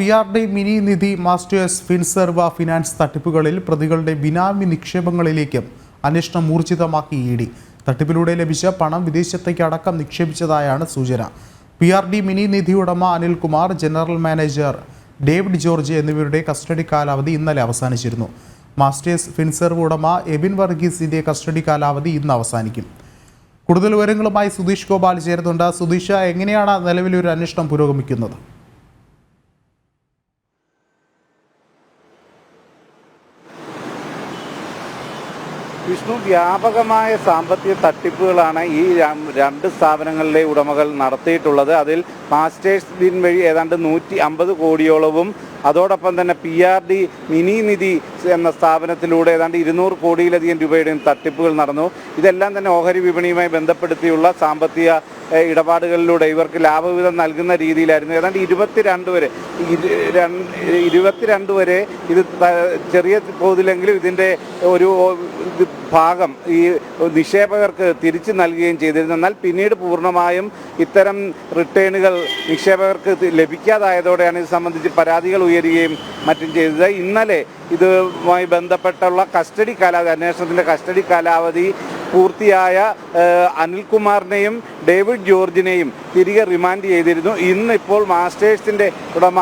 P R D mini Nidhi Masters Finserv finance തട്ടിപ്പുകളിൽ പ്രതികളുടെ ബിനാമി നിക്ഷേപങ്ങളിലേക്കും അന്വേഷണം ഊർജിതമാക്കി ഇ ഡി. തട്ടിപ്പിലൂടെ ലഭിച്ച പണം വിദേശത്തേക്ക് അടക്കം നിക്ഷേപിച്ചതായാണ് സൂചന. P R D mini Nidhi ഉടമ Anilkumar general manager David George എന്നിവരുടെ കസ്റ്റഡി കാലാവധി ഇന്നലെ അവസാനിച്ചിരുന്നു. മാസ്റ്റേഴ്സ് ഫിൻസെർവ് ഉടമ എബിൻ വർഗീസിന്റെ കസ്റ്റഡി കാലാവധി ഇന്ന് അവസാനിക്കും. കൂടുതൽ വിവരങ്ങളുമായി സുധീഷ് ഗോപാൽ ചേരുന്നുണ്ട്. സുധീഷ എങ്ങനെയാണ് നിലവിലൊരു അന്വേഷണം പുരോഗമിക്കുന്നത്? വിഷ്ണു വ്യാപകമായ സാമ്പത്തിക തട്ടിപ്പുകളാണ് ഈ രണ്ട് സ്ഥാപനങ്ങളിലെ ഉടമകൾ നടത്തിയിട്ടുള്ളത്. അതിൽ മാസ്റ്റേഴ്സ് ബിൻ വഴി ഏതാണ്ട് നൂറ്റി അമ്പത് കോടിയോളവും അതോടൊപ്പം തന്നെ P R D mini Nidhi എന്ന സ്ഥാപനത്തിലൂടെ ഏതാണ്ട് ഇരുന്നൂറ് കോടിയിലധികം രൂപയുടെയും തട്ടിപ്പുകൾ നടന്നു. ഇതെല്ലാം തന്നെ ഓഹരി വിപണിയുമായി ബന്ധപ്പെടുത്തിയുള്ള സാമ്പത്തിക ഇടപാടുകളിലൂടെ ഇവർക്ക് ലാഭവിഹിതം നൽകുന്ന രീതിയിലായിരുന്നു. ഏതാണ്ട് ഇരുപത്തിരണ്ട് വരെ ഇരു- രണ്ട് ഇരുപത്തിരണ്ട് വരെ ഇത് ചെറിയ തോതിലെങ്കിലും ഇതിന്റെ ഒരു ഭാഗം ഈ നിക്ഷേപകർക്ക് തിരിച്ചു നൽകുകയും ചെയ്തിരുന്നു. എന്നാൽ പിന്നീട് പൂർണമായും ഇത്തരം റിട്ടേണുകൾ നിക്ഷേപകർക്ക് ലഭിക്കാതായതോടെയാണ് ഇത് സംബന്ധിച്ച് പരാതികൾ ഉയരുകയും മറ്റും ചെയ്തത്. ഇന്നലെ ഇതുമായി ബന്ധപ്പെട്ടുള്ള കസ്റ്റഡി കാലാവധി അന്വേഷണത്തിന്റെ കസ്റ്റഡി കാലാവധി പൂർത്തിയായ അനിൽകുമാറിനെയും ഡേവിഡ് ജോർജിനെയും തിരികെ റിമാൻഡ് ചെയ്തിരുന്നു. ഇന്നിപ്പോൾ മാസ്റ്റേഴ്സിന്റെ ഉടമ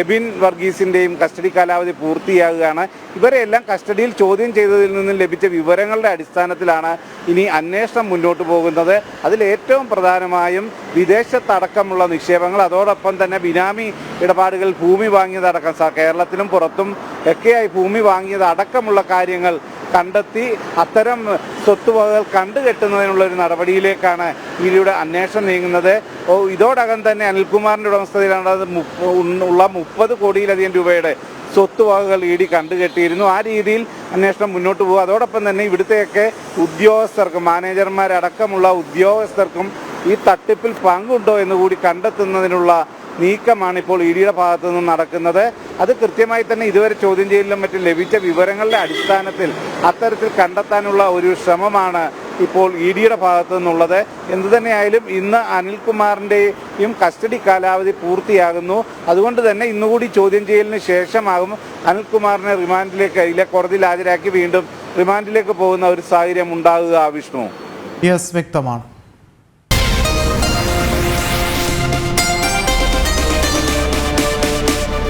എബിൻ വർഗീസിന്റെയും കസ്റ്റഡി കാലാവധി പൂർത്തിയാകുകയാണ്. ഇവരെല്ലാം കസ്റ്റഡിയിൽ ചോദ്യം ചെയ്തതിൽ നിന്നും ലഭിച്ച വിവരങ്ങളുടെ അടിസ്ഥാനത്തിലാണ് ഇനി അന്വേഷണം മുന്നോട്ട് പോകുന്നത്. അതിൽ ഏറ്റവും പ്രധാനമായും വിദേശത്തടക്കമുള്ള നിക്ഷേപങ്ങൾ അതോടൊപ്പം തന്നെ ബിനാമി ഇടപാടുകൾ ഭൂമി വാങ്ങിയതടക്കം. കേരളത്തിലും പുറത്തും ഒക്കെയായി ഭൂമി വാങ്ങിയത് അടക്കമുള്ള കാര്യങ്ങൾ കണ്ടെത്തി അത്തരം സ്വത്തുവകകൾ കണ്ടുകെട്ടുന്നതിനുള്ള ഒരു നടപടിയിലേക്കാണ് ഇതിലൂടെ അന്വേഷണം നീങ്ങുന്നത്. ഇതോടകം തന്നെ അനിൽകുമാറിന്റെ ഉടമസ്ഥതയിലാണ് ഉള്ള മുപ്പത് കോടിയിലധികം രൂപയുടെ സ്വത്തുവകകൾ ഇ ഡി കണ്ടുകെട്ടിയിരുന്നു ആ രീതിയിൽ അന്വേഷണം മുന്നോട്ട് പോകും. അതോടൊപ്പം തന്നെ ഇവിടുത്തെയൊക്കെ ഉദ്യോഗസ്ഥർക്കും മാനേജർമാരടക്കമുള്ള ഉദ്യോഗസ്ഥർക്കും ഈ തട്ടിപ്പിൽ പങ്കുണ്ടോ എന്ന് കൂടി കണ്ടെത്തുന്നതിനുള്ള നീക്കമാണ് ഇപ്പോൾ ഇ ഡിയുടെ ഭാഗത്തു നിന്ന് നടക്കുന്നത്. അത് കൃത്യമായി തന്നെ ഇതുവരെ ചോദ്യം ചെയ്യലിലും മറ്റും ലഭിച്ച വിവരങ്ങളുടെ അടിസ്ഥാനത്തിൽ അത്തരത്തിൽ കണ്ടെത്താനുള്ള ഒരു ശ്രമമാണ് ഇപ്പോൾ ഇ ഡിയുടെ ഭാഗത്തു നിന്നുള്ളത്. എന്തു തന്നെയായാലും ഇന്ന് അനിൽകുമാറിന്റെയും കസ്റ്റഡി കാലാവധി പൂർത്തിയാകുന്നു. അതുകൊണ്ട് തന്നെ ഇന്നുകൂടി ചോദ്യം ചെയ്യലിന് ശേഷമാകും അനിൽകുമാറിനെ റിമാൻഡിലേക്ക് ഇല്ല കോടതിയിൽ ഹാജരാക്കി വീണ്ടും റിമാൻഡിലേക്ക് പോകുന്ന ഒരു സാഹചര്യം ഉണ്ടാകുക വിഷ്ണു. യെസ് വ്യക്തമാണ്.